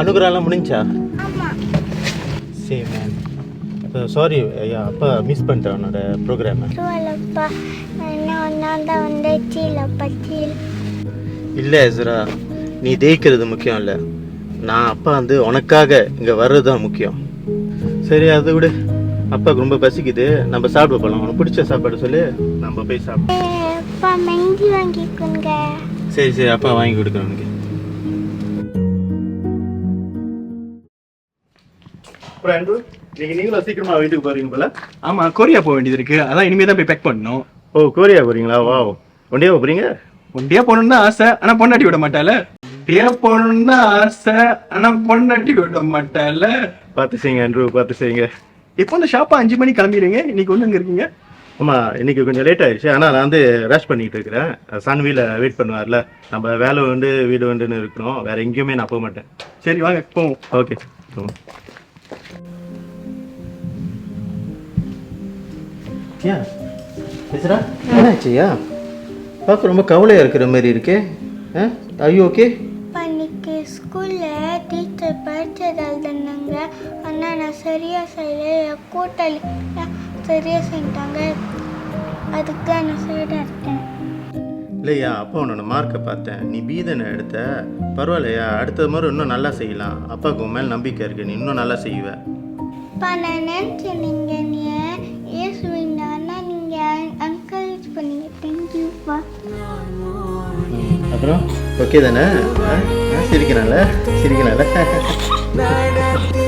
அனுகிரகம்லாம் முடிஞ்சா? சரி ma'am sorry ஐயா அப்பா மிஸ் பண்ணிட்டேன் உன்னோட ப்ரோக்ராமை இல்லை எஸ்ரா. நீ ஜெயிக்கிறது முக்கியம் இல்லை. நான் அப்பா வந்து உனக்காக இங்கே வர்றது தான் முக்கியம். சரி அதை விடு. அப்பாவுக்கு ரொம்ப பசிக்குது. நம்ம சாப்பிட போகலாம் உனக்கு பிடிச்ச சாப்பாடு சொல்லு. நம்ம போய் வாங்கிக்கோங்க. சரி சரி அப்பா வாங்கி கொடுக்குறேன் உனக்கு. அப்புறம் ஆண்ட்ரூ நீங்கள் நீங்களும் சீக்கிரமாக வீட்டுக்கு போகிறீங்க போல. ஆமா கொரியா போக வேண்டியது இருக்கு. அதான் இனிமே தான் போய் பேக் பண்ணணும். ஓ கோரியா போகிறீங்களா வா ஒண்டியா போகிறீங்க ஒண்டியா போகணும்னு ஆசை. ஆனா பொண்டாட்டி விட மாட்டால ஒண்டியா போகணும்னு ஆசை. ஆனா பொண்டாட்டி விட மாட்டால பார்த்து செய்யுங்க ஆண்ட்ரூ பார்த்து செய்யுங்க. இப்போ இந்த ஷாப்பா அஞ்சு மணி கிளம்பிடுங்க இன்னைக்கு ஒண்ணு அங்க இருக்கீங்க? ஆமாம் இன்னைக்கு கொஞ்சம் லேட் ஆயிடுச்சு. ஆனால் நான் வந்து ரஷ் பண்ணிட்டு இருக்கிறேன். சன்வியில் வெயிட் பண்ணுவார்ல. நம்ம வேலை வந்து வீடு வந்துன்னு இருக்கணும் வேற எங்கேயுமே நான் போக மாட்டேன். சரி வாங்க போவோம். ஓகே ஏன் பேசுகிறா என்னாச்சுயா பார்க்க ரொம்ப கவலையாக இருக்கிற மாதிரி இருக்கே. ஆ? ஐயோ ஓகே அப்பா இன்னைக்கு ஸ்கூலில் டீச்சர் பரிச்சை எழுதுனாங்க. ஆனால் நான் சரியாக செய்யல. கூட்டாளி சரியாக செஞ்சிட்டாங்க. அதுக்கு தான் நான் சைடாக இருக்கேன். இல்லையா அப்பா உன்னோட மார்க்கை பார்த்தேன். நீ பீதனை எடுத்த. பரவாயில்லையா அடுத்த முறை இன்னும் நல்லா செய்யலாம். அப்பாவுக்கு உன் மேலே நம்பிக்கை இருக்கு. நீ இன்னும் நல்லா செய்வ. நான் நினச்சேன் நீங்கள் ஓகே தானே? ஆ? ஆ, சிரிக்கனால சிரிக்கனால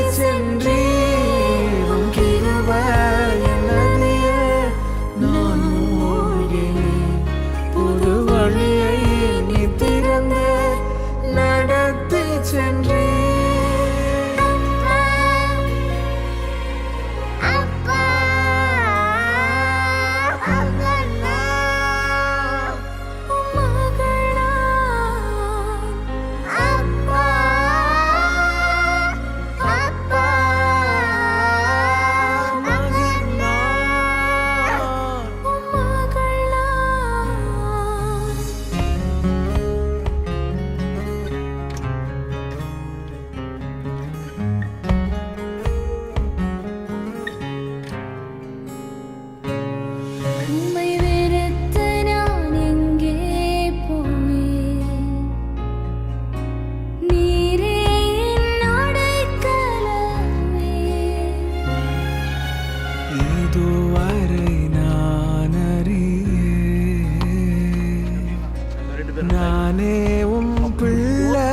நானே உன் பிள்ளை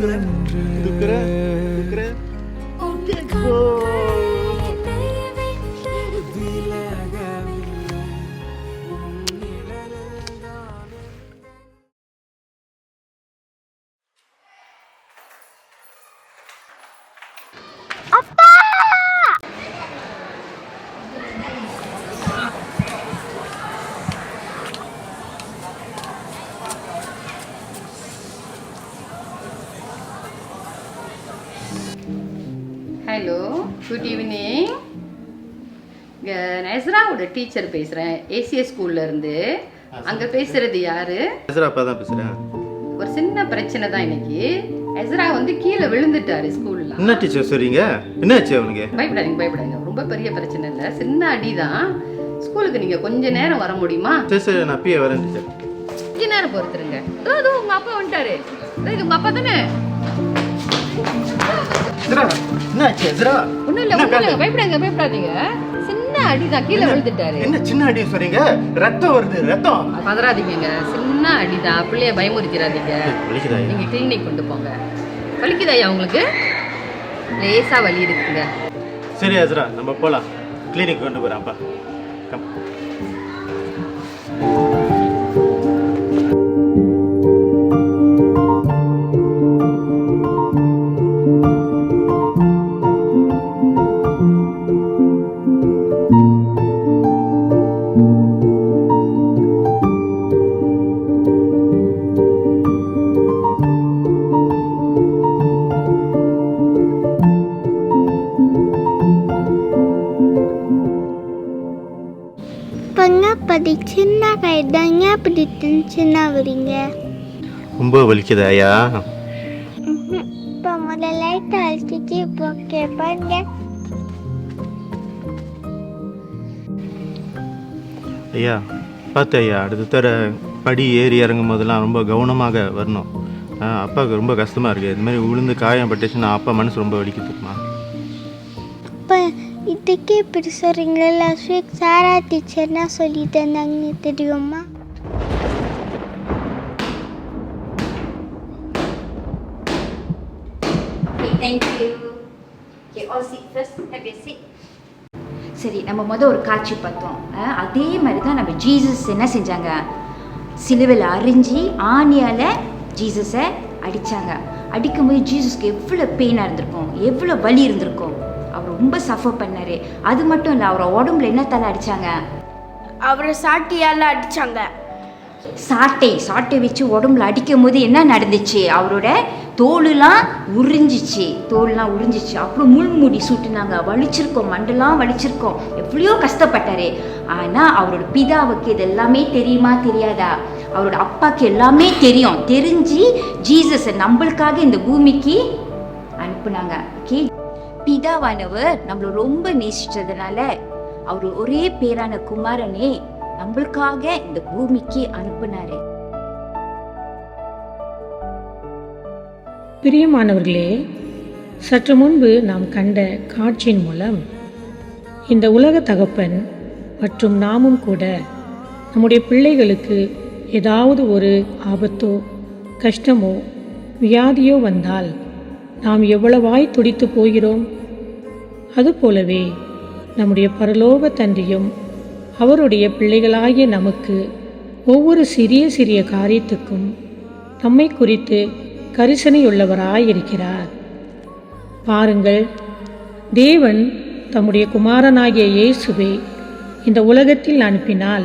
என்று. உன் குட் ஈவினிங் நெஸ்ராவோட டீச்சர் பேசுகிறேன் ஏசிஎஸ் ஸ்கூல்ல இருந்து. அங்கே பேசுறது யாரு? பேசுகிற அப்பா தான் பேசுகிறேன் ஒரு சின்ன பிரச்சனை தான் இன்னைக்கு. எஸ்ரா வந்து கீழே விழுந்துட்டாரு ஸ்கூல்ல என்ன டீச்சர் சொல்றீங்க? என்னாச்சு அவனுக்கு? பயப்படாதீங்க பயப்படாதீங்க. ரொம்ப பெரிய பிரச்சனை இல்லை. சின்ன அடி தான். ஸ்கூலுக்கு நீங்கள் கொஞ்ச நேரம் வர முடியுமா? சரி சரி நான் அப்பயே வரேன் டீச்சர் கொஞ்ச நேரம் பொறுத்துருங்க. இதோ உங்க அப்பா வந்துட்டாரு. உங்க அப்பா தானே? ஒன்றும் இல்லை ஒன்றும் இல்லை பயப்படாதீங்க பயப்படாதீங்க. சின்ன அடி தான் கீழே விழுந்துட்டாரு. என்ன சின்ன அடி சொல்றீங்க? ரத்தம் வருது ரத்தம். பதறாதீங்க சின்ன அடிதான் பிள்ளைய பயமுறுத்திடாதீங்க. நீங்க கிளினிக் கொண்டு போங்க. வலிக்குதாயா உங்களுக்கு? லேசா வலி இருக்குங்க. சரி அஸ்ரா நம்ம போலாம். கிளினிக் கொண்டு போறேன் அப்பா. கம் கைதாங்க அப்படி டென்ஷனாக வரீங்க ரொம்ப வலிக்குதாயா? இப்போ முதல்ல ஜீப் ஓகே பாருங்க. ஐயா பார்த்து ஐயா அடுத்த தர படி ஏறி இறங்கும் போதெல்லாம் ரொம்ப கவனமாக வரணும். அப்பாவுக்கு ரொம்ப கஷ்டமாக இருக்குது இது மாதிரி விழுந்து காயம் பட்டுச்சுன்னா அப்பா மனசு ரொம்ப வலிக்குதுமா இதுக்கே இப்படி சொல்கிறீங்களா லாஸ்ட் வீக் சாரா டீச்சர்னா சொல்லி தந்தாங்க தெரியுமா Okay, thank சரி நம்ம மொதல் ஒரு காட்சி பார்த்தோம். அதே மாதிரி தான் நம்ம ஜீசஸ் என்ன செஞ்சாங்க? சிலுவையில் அரிஞ்சு ஆணியால் ஜீசஸை அடித்தாங்க அடிக்கும்போது ஜீசஸ்க்கு எவ்வளோ பெயினாக இருந்திருக்கும்? எவ்வளோ வலி இருந்திருக்கும்? ரொம்ப சஃபர் பண்ணார். அது மட்டும் இல்லை அவரை உடம்புல என்னத்தால அடித்தாங்க அவரை சாட்டியால் அடிச்சாங்க. சாட்டை சாட்டை வச்சு உடம்புல அடிக்கும் போது என்ன நடந்துச்சு? அவரோட தோலுலாம் உறிஞ்சிச்சு. தோல்லாம் உறிஞ்சிச்சு. அப்புறம் முள்முடி சுட்டுனாங்க. வலிச்சிருக்கோம் மண்டெல்லாம் வலிச்சிருக்கோம். எவ்வளையோ கஷ்டப்பட்டாரு. ஆனால் அவரோட பிதாவுக்கு இது எல்லாமே தெரியுமா தெரியாதா? அவரோட அப்பாவுக்கு எல்லாமே தெரியும். தெரிஞ்சு ஜீசஸை நம்மளுக்காக இந்த பூமிக்கு அனுப்புனாங்க. ஓகே பிதாவானவர் நம்மளை ரொம்ப நேசிச்சதுனால அவர் ஒரே பேரான குமாரனே நம்மளுக்காக இந்த பூமிக்கு அனுப்புனாரு. பிரியமானவர்களே சற்று முன்பு நாம் கண்ட காட்சியின் மூலம் இந்த உலக தகப்பன் மற்றும் நாமும் கூட நம்முடைய பிள்ளைகளுக்கு ஏதாவது ஒரு ஆபத்தோ கஷ்டமோ வியாதியோ வந்தால் நாம் எவ்வளவாய் துடித்து போகிறோம்? அதுபோலவே நம்முடைய பரலோக தந்தையும் அவருடைய பிள்ளைகளாகிய நமக்கு ஒவ்வொரு சிறிய சிறிய காரியத்துக்கும் நம்மை குறித்து கரிசனையுள்ளவராயிருக்கிறார். பாருங்கள் தேவன் தம்முடைய குமாரனாகிய இயேசுவை இந்த உலகத்தில் அனுப்பினால்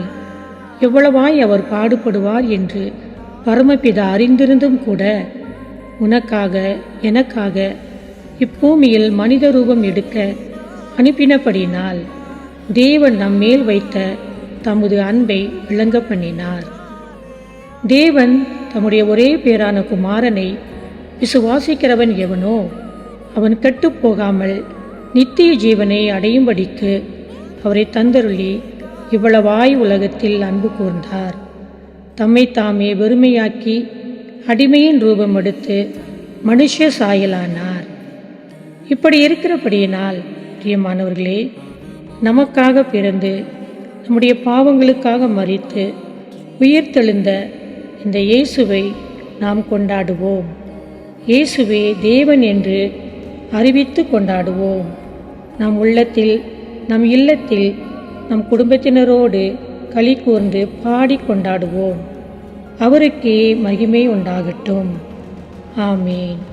எவ்வளவாய் அவர் பாடுபடுவார் என்று பரமபிதா அறிந்திருந்தும் கூட உனக்காக எனக்காக இப்பூமியில் மனித ரூபம் எடுக்க அனுப்பினபடினால் தேவன் நம்மேல் வைத்த தமது அன்பை விளங்க பண்ணினார். தேவன் தம்முடைய ஒரே பேரான குமாரனை விசுவாசிக்கிறவன் எவனோ அவன் கெட்டுப் போகாமல் நித்திய ஜீவனை அடையும்படிக்கு அவரை தந்தருளி இவ்வளவாய் உலகத்தில் அன்பு கூர்ந்தார். தம்மை தாமே வெறுமையாக்கி அடிமையின் ரூபம் எடுத்து மனுஷ சாயலானார். இப்படி இருக்கிறபடியினால் பிரியமானவர்களே நமக்காக பிறந்து நம்முடைய பாவங்களுக்காக மறித்து உயிர்த்தெழுந்த இந்த இயேசுவை நாம் கொண்டாடுவோம். இயேசுவே தேவன் என்று அறிவித்து கொண்டாடுவோம். நம் உள்ளத்தில் நம் இல்லத்தில் நம் குடும்பத்தினரோடு களி கூர்ந்து பாடி கொண்டாடுவோம். அவருக்கே மகிமை உண்டாகட்டும். ஆமீன்.